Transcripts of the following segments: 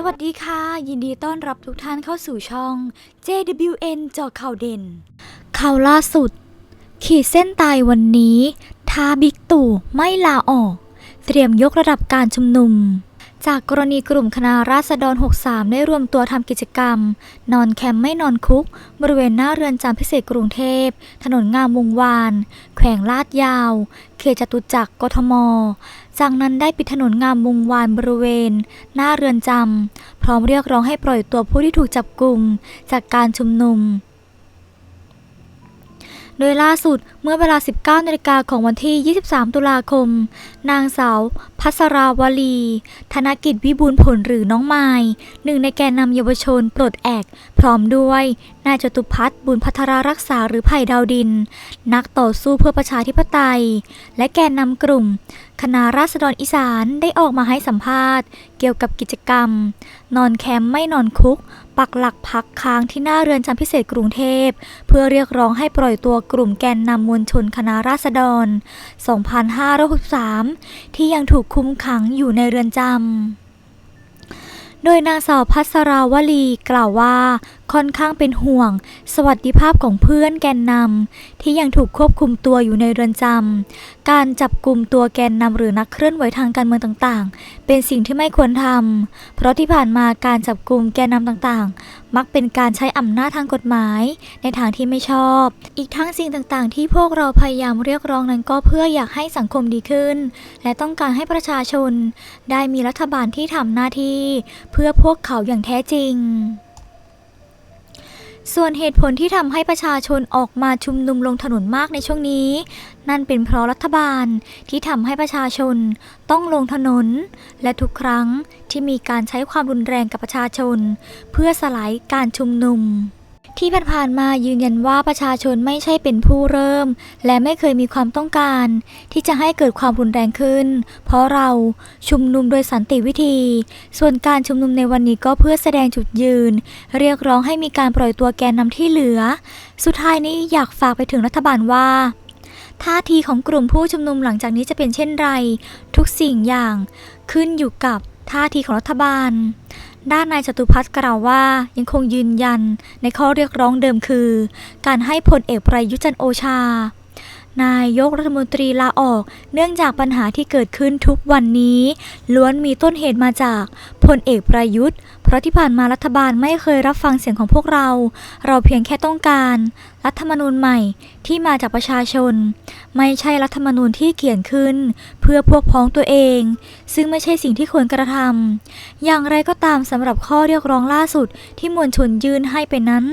สวัสดีค่ะ ยินดีต้อนรับทุกท่านเข้าสู่ช่อง JWN เจอข่าวเด่น ข่าวล่าสุด ขีดเส้นตายวันนี้ท้าบิ๊กตู่ไม่ลาออก เตรียมยกระดับการชุมนุม จากกรณีกลุ่มคณะราษฎร 63 ได้รวมตัวทำกิจกรรม นอนแคมป์ไม่นอนคุก บริเวณหน้าเรือนจำพิเศษกรุงเทพ ถนนงามวงวาน แขวงลาดยาว เขตจตุจักรกทม จากนั้นได้ปิดถนนงามวงวานบริเวณ หน้าเรือนจำ พร้อมเรียกร้องให้ปล่อยตัวผู้ที่ถูกจับกลุ่มจากการชุมนุม โดยล่าสุดเมื่อเวลา 19นาฬิกาของวันที่ 23 ตุลาคม นางสาว พัสราวลี ธนกิจวิบูลผลหรือน้องไม้หนึ่งในแกนนำเยาวชนปลดแอก พร้อมด้วย นายจตุพัฒน์บุญพัทรารักษาหรือไผ่ดาวดิน นักต่อสู้เพื่อประชาธิปไตย และแกนนำกลุ่ม คณะราษฎรอีสานได้ออกมาให้สัมภาษณ์ เกี่ยวกับกิจกรรม นอนแคมป์ไม่นอนคุก ปักหลักพักค้างที่หน้าเรือนจำพิเศษกรุงเทพ เพื่อเรียกร้องให้ปล่อยตัวกลุ่มแกนนำมวลชนคณะราษฎร 2563 ที่ยังถูกคุมขังอยู่ในเรือนจำโดยนางสาวพัสราวลีกล่าวว่า ค่อนข้างเป็นห่วง สวัสดิภาพของเพื่อนแกนนำที่ยังถูกควบคุมตัวอยู่ในเรือนจำการจับกลุ่มตัวแกนนำหรือนักเคลื่อนไหวทางการเมืองต่างๆ เป็นสิ่งที่ไม่ควรทำเพราะที่ผ่านมาการจับกลุ่มแกนนำต่างๆ มักเป็นการใช้อำนาจทางกฎหมาย ในทางที่ไม่ชอบ อีกทั้งสิ่งต่างๆ ที่พวกเราพยายามเรียกร้องนั้นก็เพื่ออยากให้สังคมดีขึ้น และต้องการให้ประชาชน ได้มีรัฐบาลที่ทำหน้าที่ เพื่อพวกเขาอย่างแท้จริง ส่วนเหตุผลที่ทำให้ประชาชนออกมาชุมนุมลงถนนมากในช่วงนี้ นั่นเป็นเพราะรัฐบาลที่ทำให้ประชาชนต้องลงถนน และทุกครั้งที่มีการใช้ความรุนแรงกับประชาชน เพื่อสลายการชุมนุม ที่ผ่านๆมายืนยันว่าประชาชนไม่ใช่เป็นผู้เริ่ม และไม่เคยมีความต้องการ ที่จะให้เกิดความรุนแรงขึ้น เพราะเราชุมนุมโดยสันติวิธี ส่วนการชุมนุมในวันนี้ก็เพื่อแสดงจุดยืน เรียกร้องให้มีการปล่อยตัวแกนนำที่เหลือ สุดท้ายนี้อยากฝากไปถึงรัฐบาลว่าท่าทีของกลุ่มผู้ชุมนุมหลังจากนี้จะเป็นเช่นไร ทุกสิ่งอย่างขึ้นอยู่กับท่าทีของรัฐบาล ด้านนายจตุพัฒน์กล่าวว่ายังคงยืนยันในข้อเรียกร้องเดิมคือ การให้พลเอกประยุจันโอชา นายกรัฐมนตรีลาออก เนื่องจากปัญหาที่เกิดขึ้นทุกวันนี้ ล้วนมีต้นเหตุมาจากพลเอกประยุทธ์ เพราะที่ผ่านมารัฐบาลไม่เคยรับฟังเสียงของพวกเรา เราเพียงแค่ต้องการรัฐธรรมนูญใหม่ที่มาจากประชาชน ไม่ใช่รัฐธรรมนูญที่เขียนขึ้น เพื่อพวกพ้องตัวเอง ซึ่งไม่ใช่สิ่งที่ควรกระทำอย่างไรก็ตามสำหรับข้อเรียกร้องล่าสุดที่มวลชนยื่นให้ไปนั้น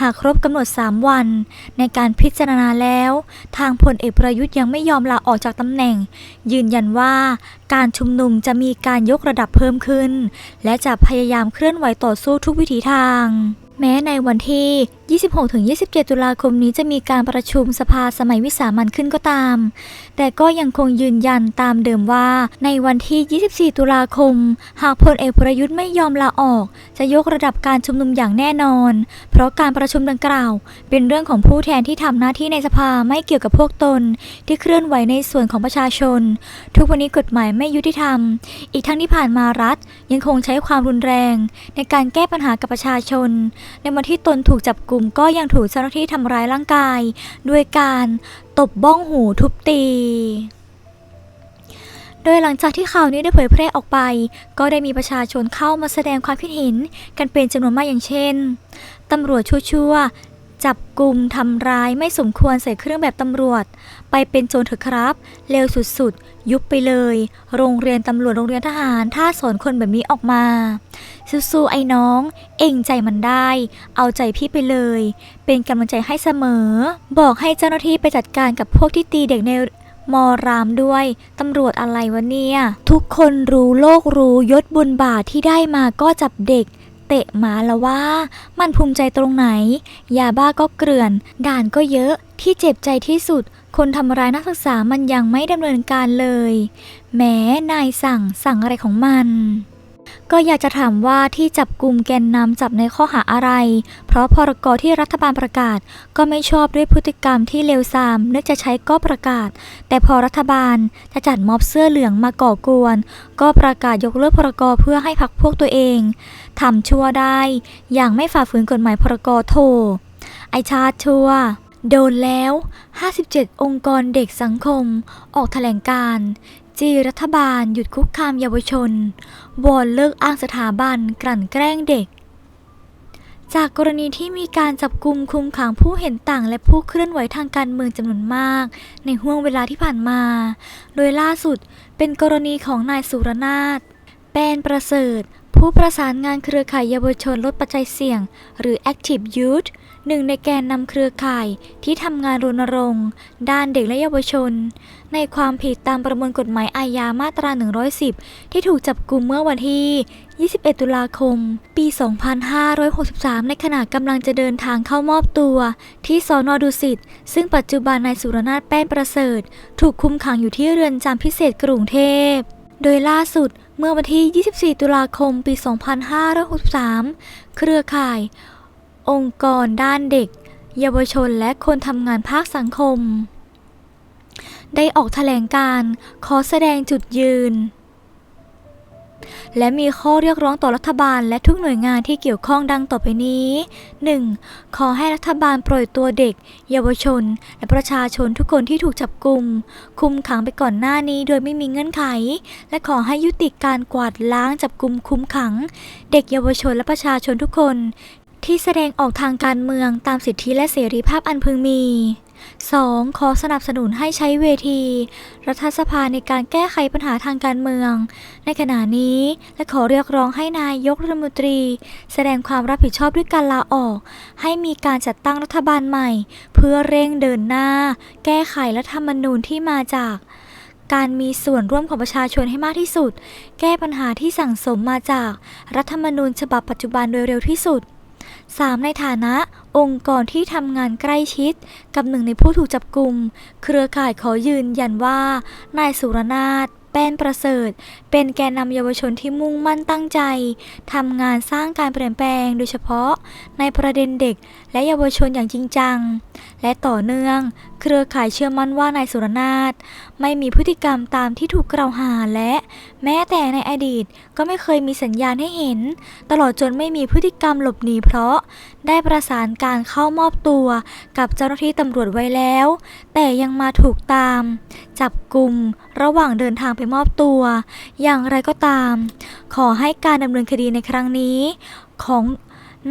หากครบกำหนด 3 วัน ในการพิจารณาแล้ว ทางพลเอกประยุทธ์ยังไม่ยอมลาออกจากตำแหน่ง ยืนยันว่าการชุมนุมจะมีการยกระดับเพิ่มขึ้น และจะพยายามเคลื่อนไหวต่อสู้ทุกวิถีทาง แม้ในวันที่26-27 ตุลาคมนี้จะมีการประชุมสภาสมัยวิสามันขึ้นก็ตาม แต่ก็ยังคงยืนยันตามเดิมว่า ในวันที่ 24 ตุลาคม หากพลเอกประยุทธ์ไม่ยอมลาออก จะยกระดับการชุมนุมอย่างแน่นอน เพราะการประชุมดังกล่าว เป็นเรื่องของผู้แทนที่ทำหน้าที่ในสภาไม่เกี่ยวกับพวกตน ที่เคลื่อนไหวในส่วนของประชาชน ทุกวันนี้กฎหมายไม่ยุติธรรม อีกทั้งที่ผ่านมารัฐ ยังคงใช้ความรุนแรง ในการแก้ปัญหากับประชาชน ในวันที่ตนถูกจับกุลุ่มก็ยังถูกเจ้าหน้าที่ทำร้ายร่างกาย ด้วยการตบบ้องหูทุบตี โดยหลังจากที่ข่าวนี้ได้เผยแพร่ออกไป ก็ได้มีประชาชนเข้ามาแสดงความคิดเห็น กันเป็นจำนวนมากอย่างเช่นตำรวจชั่วๆ จับกลุ่มทำร้ายไม่สมควรใส่เครื่องแบบตำรวจ ไปเป็นโจรเถอะครับ เร็วสุดๆ ยุบไปเลย โรงเรียนตำรวจโรงเรียนทหารถ้าสอนคนแบบนี้ออกมาสู้ๆไอ้น้อง เองใจมันได้ เอาใจพี่ไปเลย เป็นกำลังใจให้เสมอ บอกให้เจ้าหน้าที่ไปจัดการกับพวกที่ตีเด็กในมอรามด้วย ตำรวจอะไรวะเนี่ย ทุกคนรู้โลกรู้ยศบุญบาทที่ได้มาก็จับเด็ก เตะหมาแล้วว่า มันภูมิใจตรงไหน ยาบ้าก็เกลื่อน ด่านก็เยอะที่เจ็บใจที่สุด คนทำร้ายนักศึกษามันยังไม่ดำเนินการเลยแหม้นายสั่งสั่งอะไรของมันก็อยากจะถามว่าที่จับกลุ่มแกนนำจับในข้อหาอะไร เพราะพรกที่รัฐบาลประกาศ ก็ไม่ชอบด้วยพฤติกรรมที่เลวทราม นึกจะใช้ก็ประกาศ แต่พอรัฐบาลจะจัดม็อบเสื้อเหลืองมาก่อกวน ก็ประกาศยกเลิกพรกเพื่อให้พักพวกตัวเอง ทำชั่วได้ อย่างไม่ฝ่าฝืนกฎหมายพรกโทไอชาติชั่ว โดนแล้ว 57 องค์กรเด็กสังคม ออกแถลงการ์จีรัฐบาลหยุดคุกคามเยาวชนวอนเลิกอ้างสถาบันกลั่นแกล้งเด็ก จากกรณีที่มีการจับกลุ่มคุมขังผู้เห็นต่างและผู้เคลื่อนไหวทางการเมืองจำนวนมาก ในห่วงเวลาที่ผ่านมา โดยล่าสุดเป็นกรณีของนายสุรนาถแปนประเสริฐ ผู้ประสานงานเครือข่ายเยาวชนลดปัจจัยเสี่ยง หรือ Active Youth หนึ่งในแกนนำเครือข่ายที่ทำงานรณรงค์ ด้านเด็กและเยาวชน ในความผิดตามประมวลกฎหมายอาญามาตรา 110 ที่ถูกจับกลุ่มเมื่อวันที่ 21 ตุลาคม ปี 2563 ในขณะกำลังจะเดินทางเข้ามอบตัว ที่สอนอดุสิต ซึ่งปัจจุบันนายสุรนาถแป้นประเสริฐ ถูกคุมขังอยู่ที่เรือนจำพิเศษกรุงเทพ โดยล่าสุด เมื่อวันที่ 24 ตุลาคม ปี 2563 เครือข่าย องค์กรด้านเด็ก เยาวชนและคนทำงานภาคสังคม ได้ออกแถลงการขอแสดงจุดยืน และมีข้อเรียกร้องต่อรัฐบาลและทุกหน่วยงานที่เกี่ยวข้องดังต่อไปนี้ 1. ขอให้รัฐบาลปล่อยตัวเด็ก เยาวชน และประชาชนทุกคนที่ถูกจับกลุ่ม คุมขังไปก่อนหน้านี้โดยไม่มีเงื่อนไข และขอให้ยุติการกวาดล้างจับกลุ่มคุมขัง เด็กเยาวชนและประชาชนทุกคน ที่แสดงออกทางการเมืองตามสิทธิและเสรีภาพอันพึงมี 2. ขอสนับสนุนให้ใช้เวที รัฐสภาในการแก้ไขปัญหาทางการเมือง ในขณะนี้และขอเรียกร้องให้นายกรัฐมนตรี แสดงความรับผิดชอบด้วยการลาออก ให้มีการจัดตั้งรัฐบาลใหม่ เพื่อเร่งเดินหน้า แก้ไขรัฐธรรมนูญที่มาจากการมีส่วนร่วมของประชาชนให้มากที่สุด แก้ปัญหาที่สั่งสมมาจากรัฐธรรมนูญฉบับปัจจุบันโดยเร็วที่สุด 3. ในฐานะองค์กรที่ทำงานใกล้ชิด กับหนึ่งในผู้ถูกจับกลุ่ม เครือข่ายขอยืนยันว่า นายสุรนาถแป้นประเสริฐ เป็นแกนนำเยาวชนที่มุ่งมั่นตั้งใจทำงานสร้างการเปลี่ยนแปลงโดยเฉพาะในประเด็นเด็กและเยาวชนอย่างจริงจัง และต่อเนื่อง เครือข่ายเชื่อมั่นว่านายสุรนาถไม่มีพฤติกรรมตามที่ถูกกล่าวหาและ แม้แต่ในอดีตก็ไม่เคยมีสัญญาณให้เห็น ตลอดจนไม่มีพฤติกรรมหลบหนีเพราะ ได้ประสานการเข้ามอบตัวกับเจ้าหน้าที่ตำรวจไว้แล้ว แต่ยังมาถูกตาม จับกลุ่มระหว่างเดินทางไปมอบตัว อย่างไรก็ตาม ขอให้การดำเนินคดีในครั้งนี้ของ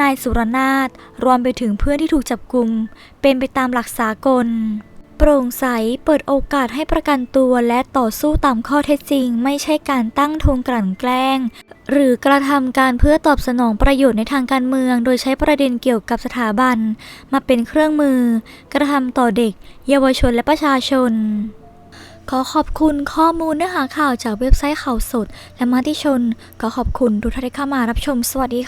นายสุรนาถรวมไปถึงเพื่อนที่ถูกจับกลุ่มเป็นไปตามหลักสากล โปร่งใสเปิดโอกาสให้ประกันตัวและต่อสู้ตามข้อเท็จจริง ไม่ใช่การตั้งทงกลั่นแกล้ง หรือกระทำการเพื่อตอบสนองประโยชน์ในทางการเมือง โดยใช้ประเด็นเกี่ยวกับสถาบัน มาเป็นเครื่องมือ กระทำต่อเด็ก เยาวชนและประชาชนขอขอบคุณข้อมูลเนื้อหาข่าวจากเว็บไซต์ข่าวสด และมาติชน ขอขอบคุณทุกท่านที่เข้ามารับชม สวัสดี